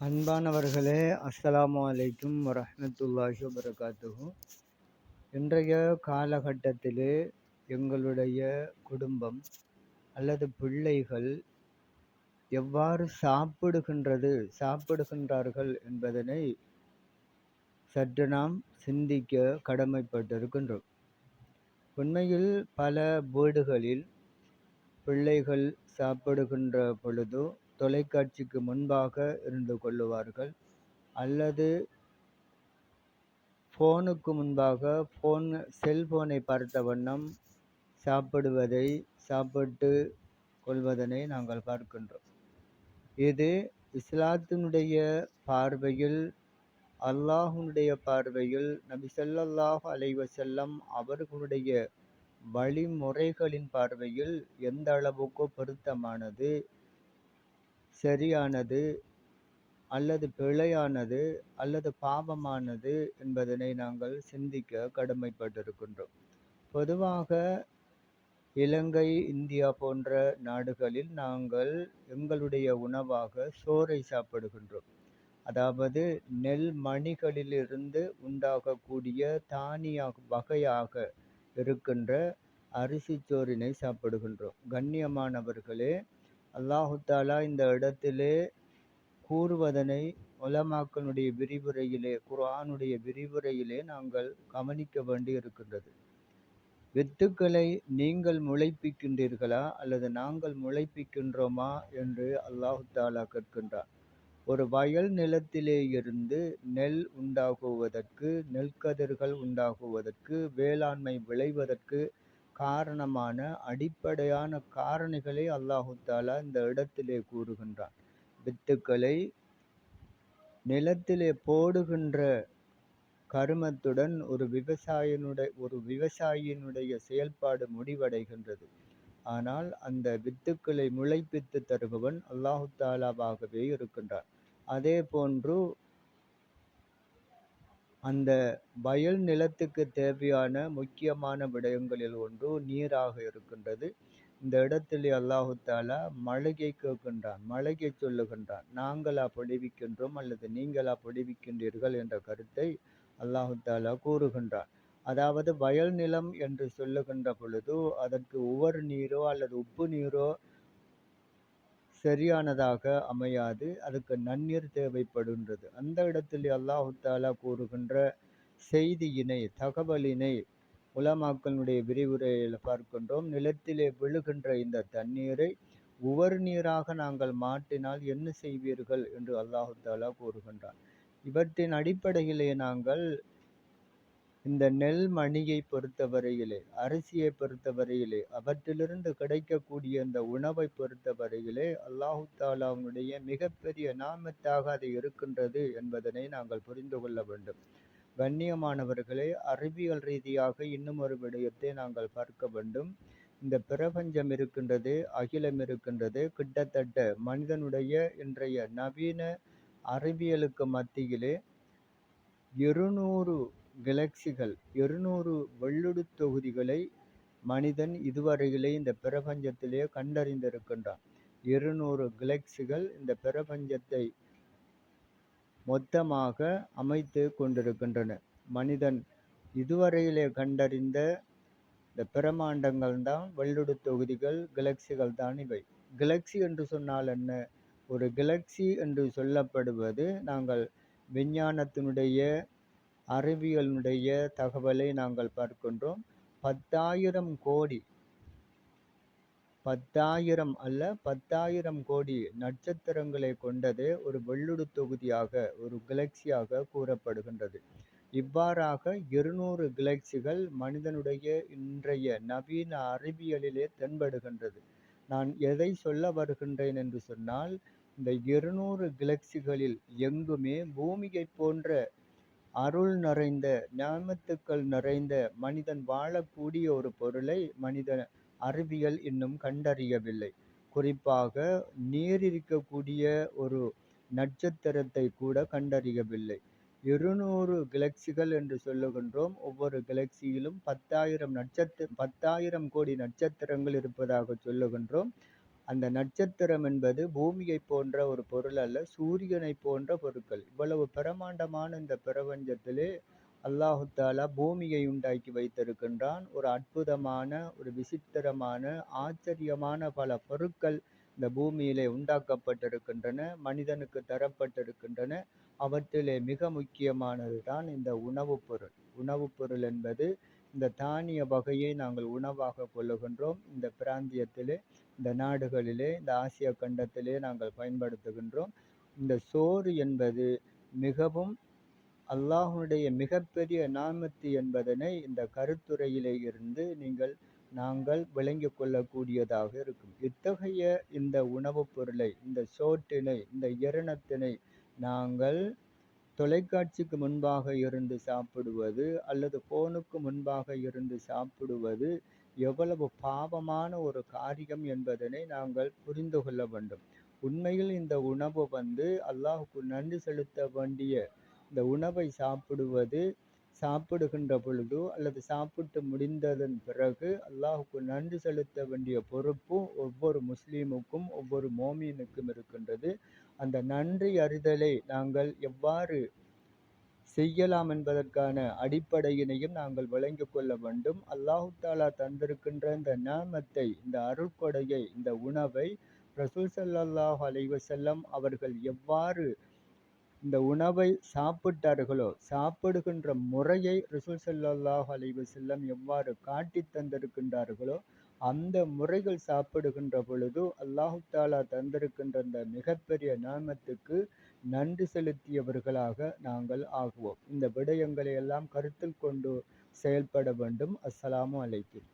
அன்பானவர்களே அஸ்ஸலாமு அலைக்கும் வரமத்துல்லாஹி வபரகாத்துஹு. இன்றைய காலகட்டத்திலே எங்களுடைய குடும்பம் அல்லது பிள்ளைகள் எவ்வாறு சாப்பிடுகின்றது சாப்பிடுகின்றார்கள் என்பதனை சற்று நாம் சிந்திக்க கடமைப்பட்டிருக்கின்றோம். உண்மையில் பல வீடுகளில் பிள்ளைகள் சாப்பிடுகின்ற பொழுது தொலைக்காட்சிக்கு முன்பாக இருந்து கொள்ளுவார்கள். அல்லது ஃபோனுக்கு முன்பாக ஃபோன் செல்ஃபோனை பார்த்த வண்ணம் சாப்பிடுவதை சாப்பிட்டு கொள்வதனை நாங்கள் பார்க்கின்றோம். இது இஸ்லாத்தினுடைய பார்வையில் அல்லாஹுனுடைய பார்வையில் நபி செல்லல்லாஹ் அலைஹி அவர்களுடைய வழிமுறைகளின் பார்வையில் எந்த அளவுக்கு பொருத்தமானது. சரியானது அல்லது பிழையானது அல்லது பாவமானது என்பதனை நாங்கள் சிந்திக்க கடமைப்பட்டிருக்கின்றோம். பொதுவாக இலங்கை இந்தியா போன்ற நாடுகளில் நாங்கள் எங்களுடைய உணவாக சோறை சாப்பிடுகின்றோம். அதாவது நெல் மணிகளிலிருந்து உண்டாகக்கூடிய தானிய வகையாக இருக்கின்ற அரிசி சோறினை சாப்பிடுகின்றோம். கண்ணியமானவர்களே அல்லாஹு தாலா இந்த இடத்திலே கூறுவதனை உலமாக்களுடைய விரிவுரையிலே குர்ஆனுடைய விரிவுரையிலே நாங்கள் கவனிக்க வேண்டி இருக்கின்றது வித்துக்களை நீங்கள் முளைப்பிக்கின்றீர்களா அல்லது நாங்கள் முளைப்பிக்கின்றோமா என்று அல்லாஹு தாலா கேட்கின்றார். ஒரு வயல் நிலத்திலே இருந்து நெல் உண்டாகுவதற்கு நெல்கதிர்கள் உண்டாகுவதற்கு வேளாண்மை விளைவதற்கு காரணமான அடிப்படையான காரணிகளை அல்லாஹு தாலா இந்த இடத்திலே கூறுகின்றான். வித்துக்களை நிலத்திலே போடுகின்ற கருமத்துடன் ஒரு விவசாயினுடைய ஒரு விவசாயியினுடைய செயல்பாடு முடிவடைகின்றது. ஆனால் அந்த வித்துக்களை முளைப்பித்து தருபவன் அல்லாஹு தாலாவாகவே இருக்கின்றான். அதே போன்று அந்த வயல் நிலத்துக்கு தேவையான முக்கியமான விடயங்களில் ஒன்று நீராக இருக்கின்றது. இந்த இடத்தில் அல்லாஹு தாலா மழையை கேட்கின்றான் மழையை சொல்லுகின்றான். நாங்களா பொழிவிக்கின்றோம் அல்லது நீங்களா பொழிவிக்கின்றீர்கள் என்ற கருத்தை அல்லாஹு தாலா கூறுகின்றான். அதாவது வயல் நிலம் என்று சொல்லுகின்ற பொழுது அதற்கு உவர் நீரோ அல்லது உப்பு நீரோ சரியானதாக அமையாது. அதுக்கு நன்னீர் தேவைப்படுகின்றது. அந்த இடத்தில் அல்லாஹு தாலா கூறுகின்ற செய்தியினை தகவலினை உலமாக்களுடைய விரிவுரையில் பார்க்கின்றோம். நிலத்திலே விழுகின்ற இந்த தண்ணீரை உவர் நீராக நாங்கள் மாற்றினால் என்ன செய்வீர்கள்? என்று அல்லாஹு தாலா கூறுகின்றான். இவற்றின் அடிப்படையிலே நாங்கள் இந்த நெல் மணியை பொறுத்தவரையிலே அரிசியை பொறுத்தவரையிலே அவற்றிலிருந்து கிடைக்கக்கூடிய இந்த உணவை பொறுத்தவரையிலே அல்லாஹு தாலாவுடைய மிகப்பெரிய நாமத்தாக அது இருக்கின்றது என்பதனை நாங்கள் புரிந்து கொள்ள வேண்டும். கண்ணியமானவர்களே அறிவியல் ரீதியாக இன்னும் ஒரு விடயத்தை நாங்கள் பார்க்க வேண்டும். இந்த பிரபஞ்சம் இருக்கின்றது அகிலம் இருக்கின்றது. கிட்டத்தட்ட மனிதனுடைய இன்றைய நவீன அறிவியலுக்கு மத்தியிலே இருநூறு கிளக்சிகள் இருநூறு வெள்ளுடு தொகுதிகளை மனிதன் இதுவரையிலே இந்த பிரபஞ்சத்திலே கண்டறிந்திருக்கின்றான். இருநூறு கிளக்சிகள் இந்த பிரபஞ்சத்தை மொத்தமாக அமைத்து கொண்டிருக்கின்றன. மனிதன் இதுவரையிலே கண்டறிந்த இந்த பிரமாண்டங்கள் தான் வெள்ளுடு தொகுதிகள் கிளக்சிகள் தான் இவை. கிளக்சி என்று சொன்னால் என்ன? ஒரு கிளக்சி என்று சொல்லப்படுவது நாங்கள் விஞ்ஞானத்தினுடைய அறிவியலினுடைய தகவலை நாங்கள் பார்க்கின்றோம். பத்தாயிரம் கோடி பத்தாயிரம் அல்ல பத்தாயிரம் கோடி நட்சத்திரங்களை கொண்டது ஒரு வெள்ளுடு தொகுதியாக ஒரு கிளக்சியாக கூறப்படுகின்றது. இவ்வாறாக இருநூறு கிளக்சிகள் மனிதனுடைய இன்றைய நவீன அறிவியலிலே தென்படுகின்றது. நான் எதை சொல்ல வருகின்றேன் என்று சொன்னால் இந்த இருநூறு கிளக்சிகளில் எங்குமே பூமியை போன்ற அருள் நிறைந்த ஞாமத்துக்கள் நிறைந்த மனிதன் வாழக்கூடிய ஒரு பொருளை மனித அறிவியல் இன்னும் கண்டறியவில்லை. குறிப்பாக நீர் இருக்கக்கூடிய ஒரு நட்சத்திரத்தை கூட கண்டறியவில்லை. இருநூறு கிளக்சிகள் என்று சொல்லுகின்றோம். ஒவ்வொரு கிளக்சியிலும் பத்தாயிரம் நட்சத்திர பத்தாயிரம் கோடி நட்சத்திரங்கள் இருப்பதாக சொல்லுகின்றோம். அந்த நட்சத்திரம் என்பது பூமியைப் போன்ற ஒரு பொருள் அல்ல சூரியனைப் போன்ற பொருட்கள். இவ்வளவு பிரமாண்டமான இந்த பிரபஞ்சத்திலே அல்லாஹு தாலா பூமியை உண்டாக்கி வைத்திருக்கின்றான். ஒரு அற்புதமான ஒரு விசித்திரமான ஆச்சரியமான பல பொருட்கள் இந்த பூமியிலே உண்டாக்கப்பட்டிருக்கின்றன மனிதனுக்கு தரப்பட்டிருக்கின்றன. அவற்றிலே மிக முக்கியமானது தான் இந்த உணவுப் பொருள். உணவுப் பொருள் என்பது இந்த தானிய வகையை நாங்கள் உணவாக கொள்ளுகின்றோம். இந்த பிராந்தியத்திலே இந்த நாடுகளிலே இந்த ஆசிய கண்டத்திலே நாங்கள் பயன்படுத்துகின்றோம். இந்த சோறு என்பது மிகவும் அல்லாஹுடைய மிகப்பெரிய நாமத்து என்பதனை இந்த கருத்துரையிலே இருந்து நீங்கள் நாங்கள் விளங்கி கொள்ளக்கூடியதாக இருக்கும். இத்தகைய இந்த உணவுப் பொருளை இந்த சோற்றினை இந்த இரணத்தினை நாங்கள் தொலைக்காட்சிக்கு முன்பாக இருந்து சாப்பிடுவது அல்லது போனுக்கு முன்பாக இருந்து சாப்பிடுவது எவ்வளவு பாவமான ஒரு காரியம் என்பதனை நாங்கள் புரிந்து கொள்ள வேண்டும். உண்மையில் இந்த உணவு வந்து அல்லாஹுக்கு நன்றி செலுத்த வேண்டிய இந்த உணவை சாப்பிடுவது சாப்பிடுகின்ற பொழுது அல்லது சாப்பிட்டு முடிந்ததன் பிறகு அல்லாஹுக்கு நன்றி செலுத்த வேண்டிய பொறுப்பும் ஒவ்வொரு முஸ்லீமுக்கும் ஒவ்வொரு மோமீனுக்கும் இருக்கின்றது. அந்த நன்றி அறிதலை நாங்கள் எவ்வாறு செய்யலாம் என்பதற்கான அடிப்படையினையும் நாங்கள் விளங்கி கொள்ள வேண்டும். அல்லாஹு தாலா தந்திருக்கின்ற இந்த நாமத்தை இந்த அருட்கொடையை இந்த உணவை ரசூல் சல்லாஹ் செல்லம் அவர்கள் எவ்வாறு இந்த உணவை சாப்பிட்டார்களோ சாப்பிடுகின்ற முறையை ரசூல் சல்லாஹ் செல்லம் எவ்வாறு காட்டித் தந்திருக்கின்றார்களோ அந்த முறைகள் சாப்பிடுகின்ற பொழுது அல்லாஹு தாலா தந்திருக்கின்ற இந்த மிகப்பெரிய நாமத்துக்கு நன்றி செலுத்தியவர்களாக நாங்கள் ஆகுவோம். இந்த விடயங்களை எல்லாம் கருத்தில் கொண்டு செயல்பட வேண்டும். அஸ்ஸலாமு அலைக்கும்.